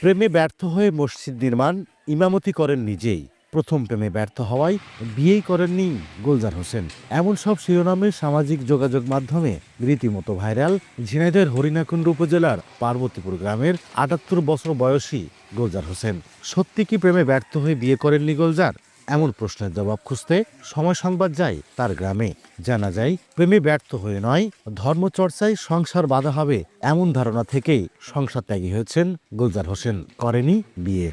প্রেমে ব্যর্থ হয়ে মসজিদ নির্মাণ ইমামতি করেন নিজেই। প্রথম প্রেমে ব্যর্থ হওয়ায় বিয়েই করেননি গুলজার হোসেন। এমন সব শিরোনামে সামাজিক যোগাযোগ মাধ্যমে রীতিমতো ভাইরাল ঝিনাইদের হরিণাকুণ্ড উপজেলার পার্বতীপুর গ্রামের আটাত্তর বছর বয়সী গুলজার হোসেন। সত্যি কি প্রেমে ব্যর্থ হয়ে বিয়ে করেননি গুলজার? এমন প্রশ্নের জবাব খুঁজতে সময় সংবাদ যায় তার গ্রামে। জানা যায়, প্রেমে ব্যর্থ হয়ে নয়, ধর্মচর্চায় সংসার বাধা হবে এমন ধারণা থেকেই সংসার ত্যাগী হয়েছেন গুলজার হোসেন। করেনি বিয়ে।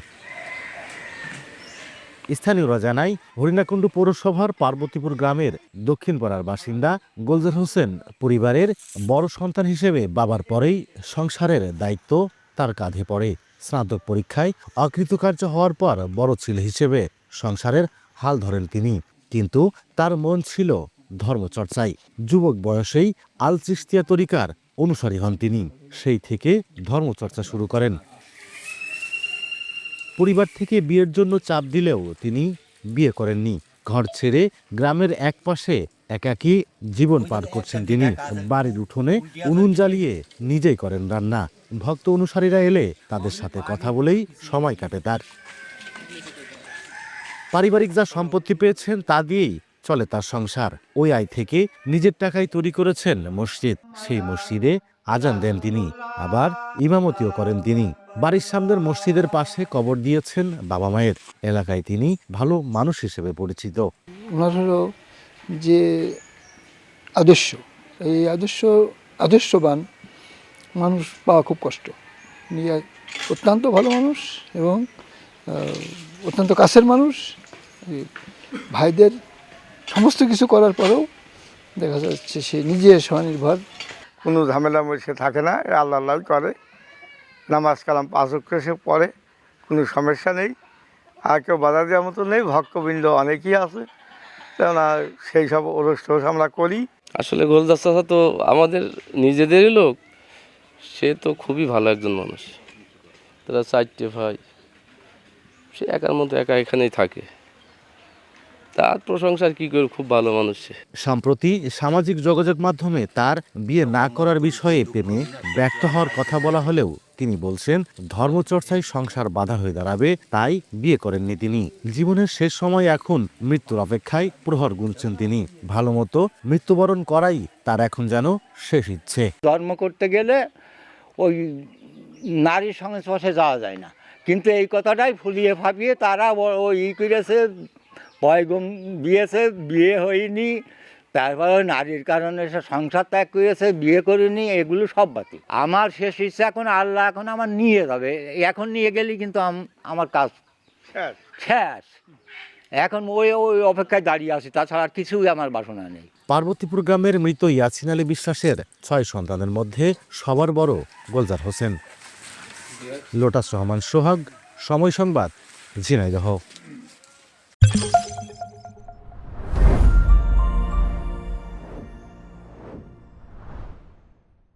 স্থানীয়রা জানায়, হরিণাকুণ্ড পৌরসভার পার্বতীপুর গ্রামের দক্ষিণ পাড়ার বাসিন্দা গুলজার হোসেন পরিবারের বড় সন্তান হিসেবে বাবার পরেই সংসারের দায়িত্ব তার কাঁধে পড়ে। স্নাতক পরীক্ষায় অকৃতকার্য হওয়ার পর বড় ছেলে হিসেবে সংসারের হাল ধরেন তিনি। কিন্তু তার মন ছিল ধর্মচর্চায়। যুবক বয়সেই আল চিস্তিয়া তরিকার অনুসারী হন তিনি। সেই থেকে ধর্মচর্চা শুরু করেন। পরিবার থেকে বিয়ের জন্য চাপ দিলেও তিনি বিয়ে করেননি। ঘর ছেড়ে গ্রামের এক পাশে একাকী জীবন পার করছেন তিনি। বাড়ির উঠোনে উনুন জ্বালিয়ে নিজেই করেন রান্না। ভক্ত অনুসারীরা এলে তাদের সাথে কথা বলেই সময় কাটে তার। পারিবারিক যা সম্পত্তি পেয়েছেন তা দিয়েই চলে তার সংসার। ওই আয় থেকে নিজের টাকায় তৈরি করেছেন মসজিদ। সেই মসজিদে আজান দেন তিনি। আবার ইমামতিও করেন তিনি। বাড়ির সামনের মসজিদের পাশে কবর দিয়েছেন বাবা মায়ের। এলাকায় তিনি ভালো মানুষ হিসেবে পরিচিত। ওনার যে আদর্শ। এই আদর্শ, আদর্শবান মানুষ পাওয়া খুব কষ্ট। অত্যন্ত ভালো মানুষ এবং অত্যন্ত কাছের মানুষ। ভাইদের সমস্ত কিছু করার পরেও দেখা যাচ্ছে সে নিজে স্বনির্ভর। কোনো ঝামেলা সে থাকে না এ আল্লাহ আল্লাহ করে। নামাজ কালাম পাঁচ অক্ষর সে পড়ে কোনো সমস্যা নেই। আর কেউ বাধা দেওয়ার মতো নেই ভক্তবৃন্দ অনেকেই আছে। কেননা সেই সব ওরস টোরস আমরা করি। আসলে গোলদাস চাচা তো আমাদের নিজেদেরই লোক সে তো খুবই ভালো একজন মানুষ। তারা চারটে ভাই সে একার মতো একা এখানেই থাকে। তার প্রশংসার কী করে খুব ভালো মানুষ সে। সম্প্রতি সামাজিক যোগাযোগ মাধ্যমে তার বিয়ে না করার বিষয়ে প্রেমে ব্যর্থ হওয়ার কথা বলা হলেও তিনি বলছেন ধর্মচর্চায় সংসার বাধা হয়ে দাঁড়াবে তাই বিয়ে করেননি তিনি। জীবনের শেষ সময় এখন মৃত্যুর অপেক্ষায় প্রহর গুনছেন তিনি। ভালো মতো মৃত্যুবরণ করাই তার এখন যেন শেষ ইচ্ছে। ধর্ম করতে গেলে ওই নারীর সংস্পর্শে যাওয়া যায় না। কিন্তু এই কথাটাই ফুলিয়ে ফাঁপিয়ে তারা ওই করেছে বয়গম দিয়েছে বিয়ে হয়নি। তারপরে ওই নারীর কারণে সে সংসার ত্যাগ করেছে বিয়ে করিনি এগুলো সব বাতি আমার শেষ ইচ্ছা এখন আল্লাহ এখন আমার নিয়ে যাবে। এখন নিয়ে গেলেই কিন্তু আমার কাজ শেষ। এখন ওই ওই অপেক্ষায় দাঁড়িয়ে আছি তাছাড়া আর কিছুই আমার বাসনা নেই। পার্বতীপুর গ্রামের মৃত ইয়াসিন আলী বিশ্বাসের ছয় সন্তানের মধ্যে সবার বড় গোলজার হোসেন। লোটাস রহমান সোহাগ সময় সংবাদ ঝিনাইদহ।